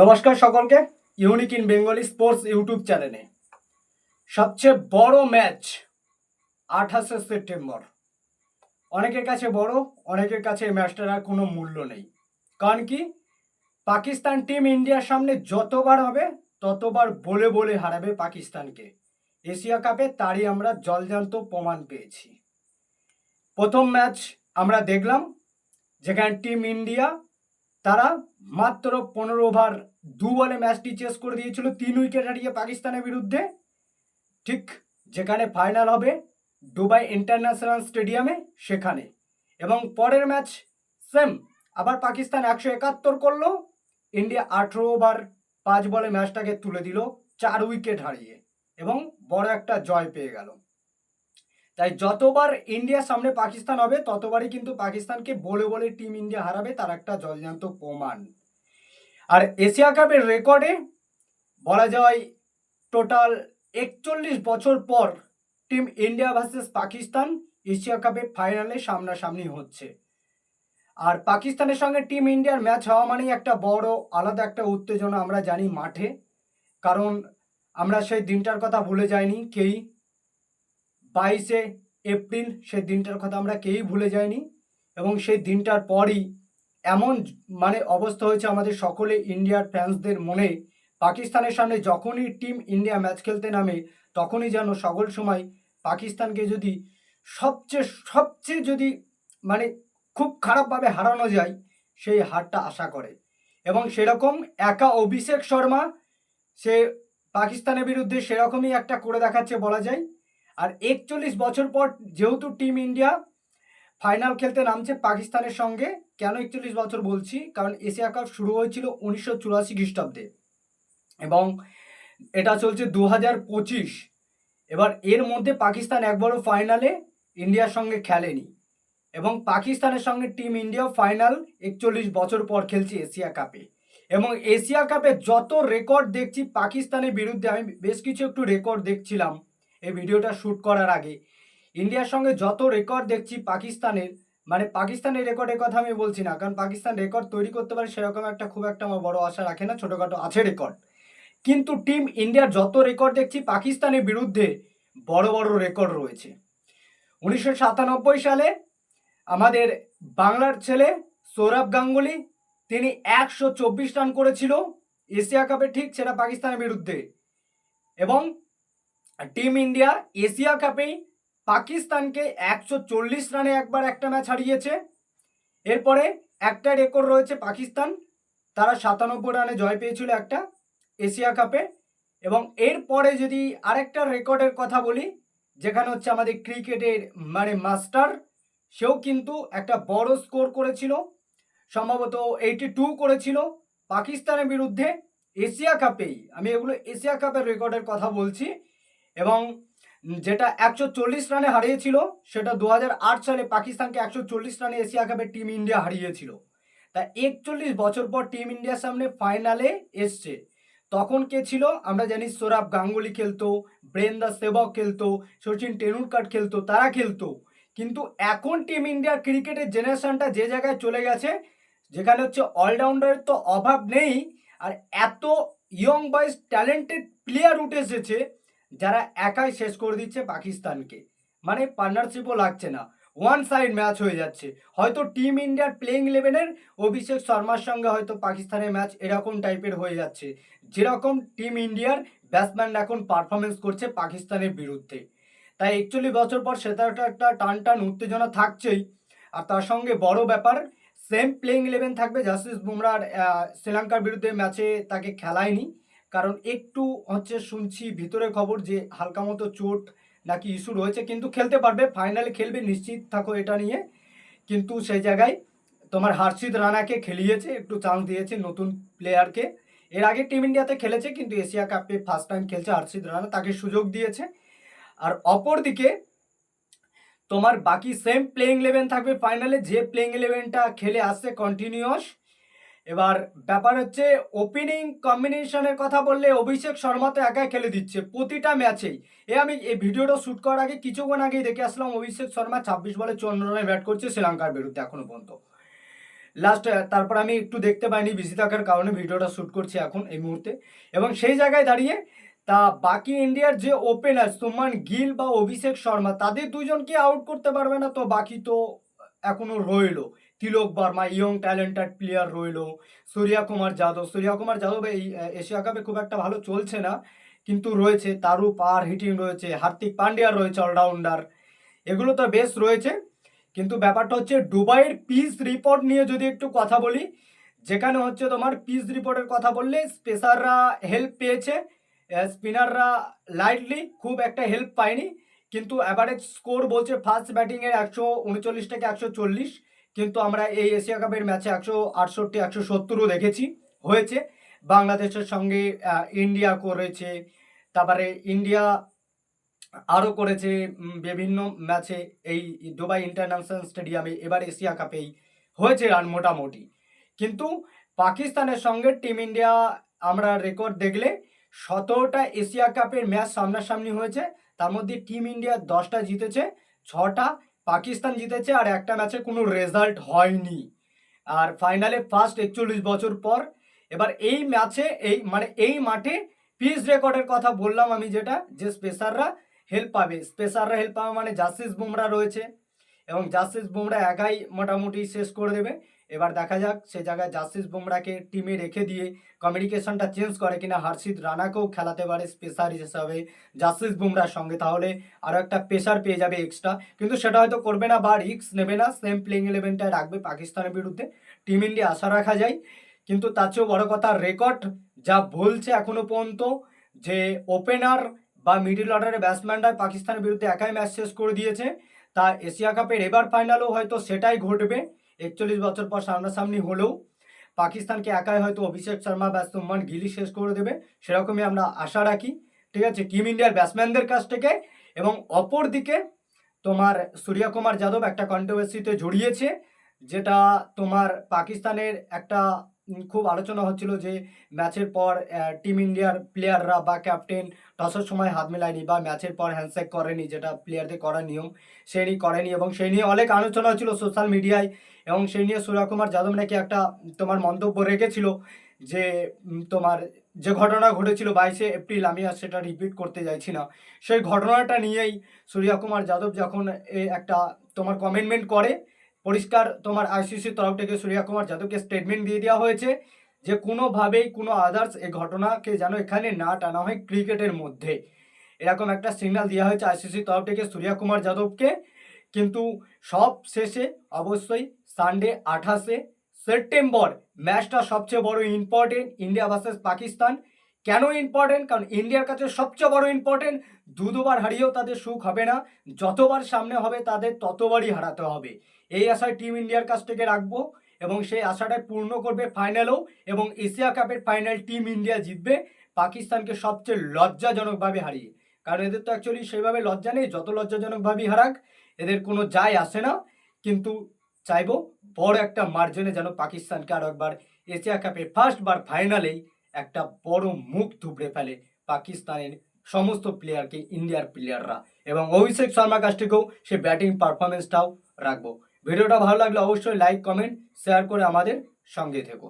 নমস্কার সকলকে unique in Bengali sports YouTube চ্যানেলে। সবচেয়ে বড় ম্যাচ আঠাশে সেপ্টেম্বর। অনেকের কাছে বড়, অনেকের কাছে এই ম্যাচটার আর কোনো মূল্য নেই। কারণ কি? পাকিস্তান টিম ইন্ডিয়ার সামনে যতবার হবে, ততবার বলে বলে হারাবে পাকিস্তানকে। এশিয়া কাপে তারই আমরা জলজান্ত প্রমাণ পেয়েছি। প্রথম ম্যাচ আমরা দেখলাম, যেখানে টিম ইন্ডিয়া তারা মাত্র পনেরো ওভার দু বলে ম্যাচটি চেস করে দিয়েছিল, তিন উইকেট হারিয়ে পাকিস্তানের বিরুদ্ধে। ঠিক যেখানে ফাইনাল হবে দুবাই ইন্টারন্যাশনাল স্টেডিয়ামে সেখানে। এবং পরের ম্যাচ সেম আবার পাকিস্তান একশো একাত্তর করল, ইন্ডিয়া আঠেরো ওভার পাঁচ বলে ম্যাচটাকে তুলে দিল, চার উইকেট হারিয়ে। এবং বড় একটা জয় পেয়ে গেল। তাই যতবার ইন্ডিয়ার সামনে পাকিস্তান হবে, ততবারই কিন্তু পাকিস্তানকে বলে বলে টিম ইন্ডিয়া হারাবে, তার একটা জলজান্ত প্রমাণ। আর এশিয়া কাপের রেকর্ডে বলা যায় টোটাল একচল্লিশ বছর পর team India versus Pakistan Asia কাপে ফাইনালে সামনাসামনি হচ্ছে। আর পাকিস্তানের সঙ্গে টিম ইন্ডিয়ার ম্যাচ হওয়া মানেই একটা বড়, আলাদা একটা উত্তেজনা আমরা জানি মাঠে। কারণ আমরা সেই দিনটার কথা ভুলে যাইনি, কেই বাইশে এপ্রিল সেই দিনটার কথা আমরা কেউই ভুলে যাইনি। এবং সেই দিনটার পরই এমন মানে অবস্থা হয়েছে আমাদের সকলে ইন্ডিয়ার ফ্যান্সদের মনে পাকিস্তানের সামনে যখনই টিম ইন্ডিয়া ম্যাচ খেলতে নামে, তখনই যেন সকল সময় পাকিস্তানকে যদি সবচেয়ে সবচেয়ে যদি মানে খুব খারাপভাবে হারানো যায়, সেই হারটা আশা করে। এবং সেরকম একা অভিষেক শর্মা, সে পাকিস্তানের বিরুদ্ধে সেরকমই একটা করে দেখাচ্ছে বলা যায়। আর একচল্লিশ বছর পর যেহেতু টিম ইন্ডিয়া ফাইনাল খেলতে নামছে পাকিস্তানের সঙ্গে। কেন একচল্লিশ বছর বলছি? কারণ এশিয়া কাপ শুরু হয়েছিল উনিশশো চুরাশি খ্রিস্টাব্দে। এবং এটা চলছে দু হাজার পঁচিশ। এবার এর মধ্যে পাকিস্তান একবারও ফাইনালে ইন্ডিয়ার সঙ্গে খেলেনি। এবং পাকিস্তানের সঙ্গে টিম ইন্ডিয়া ফাইনাল একচল্লিশ বছর পর খেলছে এশিয়া কাপে। এবং এশিয়া কাপে যত রেকর্ড দেখছি পাকিস্তানের বিরুদ্ধে, আমি বেশ কিছু একটু রেকর্ড দেখছিলাম এই ভিডিওটা শ্যুট করার আগে। ইন্ডিয়ার সঙ্গে যত রেকর্ড দেখছি পাকিস্তানের মানে পাকিস্তানের রেকর্ডের কথা আমি বলছি না, কারণ পাকিস্তান রেকর্ড তৈরি করতে পারে সেরকম একটা খুব একটা আমার বড় আশা রাখে না, ছোটোখাটো আছে রেকর্ড কিন্তু টিম ইন্ডিয়ার যত রেকর্ড দেখছি, পাকিস্তানের বিরুদ্ধে বড় বড় রেকর্ড রয়েছে। উনিশশো সাতানব্বই সালে আমাদের বাংলার ছেলে সৌরভ গাঙ্গুলি, তিনি একশো চব্বিশ রান করেছিল এশিয়া কাপে, ঠিক সেটা পাকিস্তানের বিরুদ্ধে। এবং টিম ইন্ডিয়া এশিয়া কাপেই পাকিস্তানকে একশো চল্লিশ রানে একবার একটা ম্যাচ হারিয়েছে। এরপরে একটা রেকর্ড রয়েছে পাকিস্তান। তারা সাতানব্বই রানে জয় পেয়েছিল একটা এশিয়া কাপে। এবং এরপরে যদি আরেকটা রেকর্ডের কথা বলি, যেখানে হচ্ছে আমাদের ক্রিকেটের মানে মাস্টার, সেও কিন্তু একটা বড় স্কোর করেছিল। সম্ভবত এইটি টু করেছিল পাকিস্তানের বিরুদ্ধে এশিয়া কাপেই। আমি এগুলো এশিয়া কাপের রেকর্ডের কথা বলছি। এবং যেটা একশো চল্লিশ রানে হারিয়েছিল, সেটা দু হাজার আট সালে পাকিস্তানকে একশো চল্লিশ রানে এশিয়া কাপে টিম ইন্ডিয়া হারিয়েছিল। তা একচল্লিশ বছর পর টিম ইন্ডিয়ার সামনে ফাইনালে এসছে। তখন কে ছিল? আমরা জানি সৌরভ গাঙ্গুলি খেলতো ব্রেন্দা সেবক খেলতো, সচিন টেন্ডুলকার খেলতো, তারা খেলতো। কিন্তু এখন টিম ইন্ডিয়ার ক্রিকেটের জেনারেশনটা যে জায়গায় চলে গেছে, যেখানে হচ্ছে অলরাউন্ডারের তো অভাব নেই, আর এত ইয়ং বয়েস ট্যালেন্টেড প্লেয়ার উঠে এসেছে যারা একাই শেষ করে দিচ্ছে পাকিস্তানকে। মানে পার্টনারশিপও লাগছে না। ওয়ান সাইড ম্যাচ হয়ে যাচ্ছে। হয়তো টিম ইন্ডিয়ার প্লেইং ইলেভেনের অভিষেক শর্মার সঙ্গে হয়তো পাকিস্তানের ম্যাচ এরকম টাইপের হয়ে যাচ্ছে। যেরকম টিম ইন্ডিয়ার ব্যাটসম্যান এখন পারফরমেন্স করছে পাকিস্তানের বিরুদ্ধে। তাই একচল্লিশ বছর পর সেটা একটা টান টান উত্তেজনা থাকছেই। আর তার সঙ্গে বড় ব্যাপার সেম প্লেইং ইলেভেন থাকবে জাস্টিস বুমরার শ্রীলঙ্কার বিরুদ্ধে ম্যাচে তাকে খেলায়নি। কারণ একটু হচ্ছে শুনছি ভিতরে খবর যে হালকা মতো চোট নাকি ইস্যু রয়েছে, কিন্তু খেলতে পারবে ফাইনালে খেলবে, নিশ্চিত থাকো এটা নিয়ে। কিন্তু সেই জায়গায় তোমার হার্ষিত রানাকে খেলিয়েছে, একটু চান্স দিয়েছে নতুন প্লেয়ারকে এর আগে টিম ইন্ডিয়াতে খেলেছে, কিন্তু এশিয়া কাপে ফার্স্ট টাইম খেলছে হর্ষিত রানা, তাকে সুযোগ দিয়েছে। আর অপরদিকে তোমার বাকি সেম প্লেইং ইলেভেন থাকবে ফাইনালে যে প্লেইং ইলেভেনটা খেলে আসছে কন্টিনিউয়াস এবার ব্যাপার হচ্ছে ওপেনিং কম্বিনেশনের কথা বললে অভিষেক শর্মা তো একাই খেলে দিচ্ছে, প্রতিটা ম্যাচেই এ আমি এই ভিডিওটা শ্যুট করার আগে কিছুক্ষণ আগেই দেখে আসলাম, অভিষেক শর্মা ছাব্বিশ বলে চুয়ান্ন রানে ব্যাট করছে শ্রীলঙ্কার বিরুদ্ধে এখনও পর্যন্ত। লাস্ট তারপর আমি একটু দেখতে পাইনি বিজি থাকার কারণে ভিডিওটা শ্যুট করছি এখন এই মুহূর্তে। এবং সেই জায়গায় দাঁড়িয়ে, তা বাকি ইন্ডিয়ার যে ওপেনার সুমান গিল বা অভিষেক শর্মা, তাদের দুজনকে আউট করতে পারবে না? তো বাকি তো এখনও রইল। Tilak Varma, young talented player রইল। সূর্যা কুমার যাদব সূর্যা কুমার যাদব এই এশিয়া কাপে খুব একটা ভালো চলছে না, কিন্তু রয়েছে তারু পার হিটিং রয়েছে, হার্দিক পান্ডিয়া রয়েছে অলরাউন্ডার। এগুলো তো বেশ রয়েছে, কিন্তু ব্যাপারটা হচ্ছে দুবাইয়ের পিস রিপোর্ট নিয়ে যদি একটু কথা বলি, যেখানে হচ্ছে তোমার পিস রিপোর্টের কথা বললে স্পেসাররা হেল্প পেয়েছে স্পিনাররা লাইটলি খুব একটা হেল্প পায়নি, কিন্তু অ্যাভারেজ স্কোর বলছে ফার্স্ট ব্যাটিংয়ের একশো উনচল্লিশ থেকে একশো চল্লিশ। কিন্তু আমরা এই এশিয়া কাপের ম্যাচে একশো আটষট্টি, একশো সত্তরও দেখেছি, হয়েছে। বাংলাদেশের সঙ্গে ইন্ডিয়া করেছে, তারপরে ইন্ডিয়া আরও করেছে বিভিন্ন ম্যাচে এই দুবাই ইন্টারন্যাশনাল স্টেডিয়ামে এবার এশিয়া কাপেই হয়েছে রান মোটামুটি। কিন্তু পাকিস্তানের সঙ্গে টিম ইন্ডিয়া আমরা রেকর্ড দেখলে সতেরোটা এশিয়া কাপের ম্যাচ সামনাসামনি হয়েছে, তার মধ্যে টিম ইন্ডিয়া দশটা জিতেছে, ছটা পাকিস্তান জিতেছে আর একটা ম্যাচে কোনো রেজাল্ট হয়নি। আর ফাইনালে ফার্স্ট একচল্লিশ বছর পর, এবার এই ম্যাচে, এই মানে এই মাঠে পিস রেকর্ডের কথা বললাম আমি যেটা, যে স্পেসাররা হেল্প পাবে। স্পেসাররা হেল্প পাবে মানে জাসিস বুমরা রয়েছে এবং জাসিস বুমরা একাই মোটামুটি শেষ করে দেবে। এবার দেখা যাক, সে জায়গায় জাসিস বুমরাকে টিমে রেখে দিয়ে কমিউনিকেশনটা চেঞ্জ করে কিনা হর্ষিত রানাকেও খেলাতে পারে স্পেসার হিসাবে জাসিস বুমরার সঙ্গে। তাহলে আরও একটা প্রেশার পেয়ে যাবে এক্সট্রা কিন্তু সেটা হয়তো করবে না বা রিস্ক নেবে না সেম প্লেইং ইলেভেনটাই রাখবে পাকিস্তানের বিরুদ্ধে। টিম ইন্ডিয়া আশা রাখা যায়। কিন্তু তার চেয়েও বড় কথা রেকর্ড যা বলছে এখনও পর্যন্ত, যে ওপেনার বা মিডিল অর্ডারের ব্যাটসম্যানরা পাকিস্তানের বিরুদ্ধে একাই ম্যাচ শেষ করে দিয়েছে। তা এশিয়া কাপের এবার ফাইনালও হয়তো সেটাই ঘটবে। একচল্লিশ বছর পর সামনাসামনি হলেও পাকিস্তানকে একাই হয়তো অভিষেক শর্মা বা সুমান গিলি শেষ করে দেবে, সেরকমই আমরা আশা রাখি। ঠিক আছে, টিম ইন্ডিয়ার ব্যাটসম্যানদের কাছ থেকে এবং অপর দিকে তোমার সূর্যা কুমার যাদব একটা কন্ট্রোভার্সিতে জড়িয়েছে, যেটা তোমার পাকিস্তানের একটা খুব আলোচনা হচ্ছিল যে ম্যাচের পর টিম ইন্ডিয়ার প্লেয়াররা বা ক্যাপ্টেন টসের সময় হাত মেলায়নি বা ম্যাচের পর হ্যান্ডশেক করেনি, যেটা প্লেয়ারদের করার নিয়ম। নিয়ে করেনি এবং সেই নিয়ে অনেক আলোচনা হচ্ছিল সোশ্যাল মিডিয়ায় এবং সেই নিয়ে সূর্যকুমার যাদব নাকি একটা, তোমার মন্তব্য রেখেছিল যে তোমার যে ঘটনা ঘটেছিল বাইশে এপ্রিল, আমি আর সেটা রিপিট করতে চাইছি না। সেই ঘটনাটা নিয়েই সূর্যকুমার যাদব যখন একটা, তোমার কমেন্টমেন্ট করে পরিষ্কার তোমার আইসিসির তরফ থেকে সূর্যকুমার যাদবকে স্টেটমেন্ট দিয়ে দেওয়া হয়েছে যে কোনোভাবেই কোনো আদার্স এই ঘটনাকে যেন এখানে না টানা হয় ক্রিকেটের মধ্যে। এরকম একটা সিগন্যাল দেওয়া হয়েছে আইসিসির তরফ থেকে সূর্যকুমার যাদবকে। কিন্তু সব শেষে অবশ্যই সানডে আঠাশে সেপ্টেম্বর ম্যাচটা সবচেয়ে বড় ইম্পর্টেন্ট ইন্ডিয়া ভার্সেস পাকিস্তান কেন ইম্পর্টেন্ট কারণ ইন্ডিয়ার কাছে সবচেয়ে বড় ইম্পর্টেন্ট দু দুবার হারিয়েও তাদের সুখ হবে না। যতবার সামনে হবে তাদের ততবারই হারাতে হবে। এই আশায় টিম ইন্ডিয়ার কাছ থেকে রাখব এবং সেই আশাটাই পূর্ণ করবে ফাইনালেও এবং এশিয়া কাপের ফাইনাল টিম ইন্ডিয়া জিতবে, পাকিস্তানকে সবচেয়ে লজ্জাজনকভাবে হারিয়ে। কারণ এদের তো অ্যাকচুয়ালি সেইভাবে লজ্জা নেই, যত লজ্জাজনকভাবেই হারাক, এদের কোনো যায় আসে না। কিন্তু চাইব বড় একটা মার্জিনে যেন পাকিস্তানকে আরও একবার এশিয়া কাপের ফার্স্ট বার ফাইনালেই একটা বড় মুখ ধুবড়ে ফেলে পাকিস্তানের সমস্ত প্লেয়ারকে ইন্ডিয়ার প্লেয়াররা এবং অভিষেক শর্মা কাছ থেকেও সে ব্যাটিং পারফরমেন্সটাও রাখব। ভিডিওটা ভালো লাগলে অবশ্যই লাইক কমেন্ট শেয়ার করে আমাদের সঙ্গে থেকো।